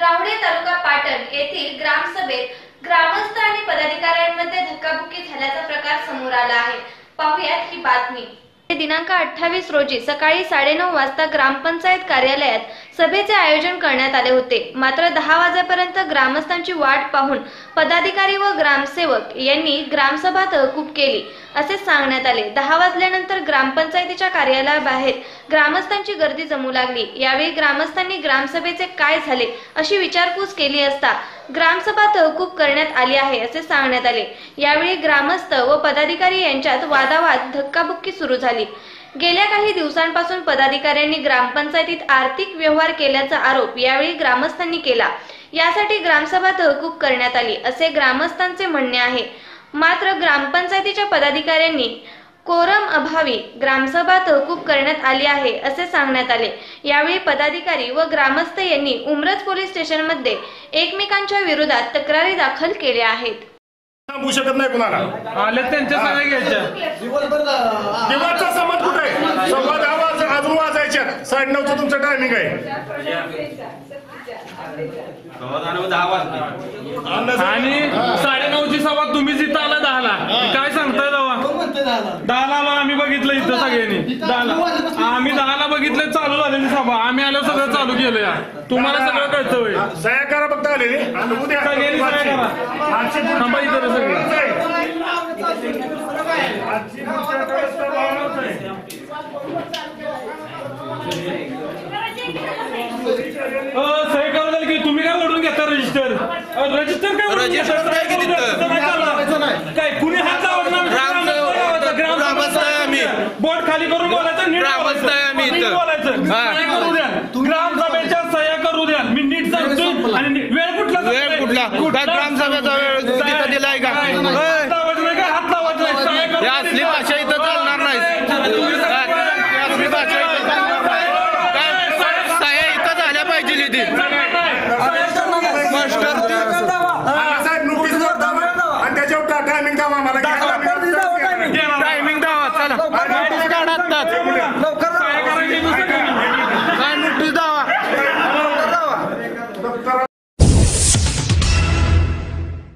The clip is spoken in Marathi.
रावडे तालुका पाटण येथील ग्रामसभेत ग्रामस्थ आणि पदाधिकाऱ्यांमध्ये धक्काबुक्की झाल्याचा प्रकार समोर आला आहे. पाहुयात ही बातमी. दिनांक अठ्ठावीस रोजी सकाळी साडेनऊ वाजता ग्रामपंचायत कार्यालयात सभेचे आयोजन करण्यात आले होते. मात्र दहा वाजेपर्यंत ग्रामस्थांची वाट पाहून पदाधिकारी व ग्रामसेवक यांनी ग्रामसभा तहकूब केली. असे सांगण्यात आले. दहा वाजल्यानंतर ग्रामपंचायतीच्या कार्यालयाबाहेर ग्रामस्थांची गर्दी जमू लागली. यावेळी ग्रामस्थांनी ग्रामसभेचे काय झाले अशी विचारपूस केली असता ग्रामसभा तहकूब करण्यात आली आहे असे सांगण्यात आले. यावेळी ग्रामस्थ व पदाधिकारी यांच्यात वादावाद धक्काबुक्की सुरू झाली. गेल्या काही दिवसांपासून पदाधिकाऱ्यांनी ग्रामपंचायतीत आर्थिक व्यवहार केल्याचा आरोप यावेळी ग्रामस्थांनी केला. यासाठी ग्रामसभा तहकूब करण्यात आली असे ग्रामस्थांचे म्हणणे आहे. मात्र ग्रामपंचायतीच्या पदाधिकाऱ्यांनी कोरम अभावी ग्रामसभा तहकूब करण्यात आली आहे असे सांगण्यात आले. यावेळी पदाधिकारी व ग्रामस्थ यांनी उमरज पोलीस स्टेशनमध्ये एकमेकांच्या विरोधात तक्रारी दाखल केल्या आहेत. थांबवू शकत नाही कुणाला. आले त्यांच्या सगळ्या घ्यायच्या. दिवसचा संमत कुठे आहे? सव्वा दहा वाज अजून वाजायच्या. साडे नऊचं तुमचं टायमिंग आहे. आणि साडेनऊची सभा तुम्हीच इथं आला दहाला काय सांगताय दवा दहाला आलो आम्ही बघितलं इथं सगळ्यांनी. दहाला आम्ही दहाला बघितलं चालू झालेली सभा. आम्ही आलो सगळं चालू केलं या तुम्हाला सगळं कळतं होय. सह्या करा फक्त आलेली. आणि उद्या सगळ्यांनी सह्या करा. थांबा इथं रे सगळे. अ, करू की तुम्ही काय ओढून घेता रजिस्टर रजिस्टर काय ओढून घेता? रजिस्टर काय की तिथं? रजिस्टर नाही चालणार. काय कुणी हात राबत नाही आम्ही. बोट खाली करून बोलायचं नीट राबत आम्ही बोलायचं. ग्रामसभेच्या सह्या करू द्या. मी नीट सांगतो आणि वेळ कुठला वेळ कुठला? काय ग्रामसभेचा वेळ दिलाय का? होय. हात लावायचं असली भाषा इथं चालणार नाही. झाल्या पाहिजे इथे. म्हणतात लवकर काय करायचं काय नोटीस द्यावा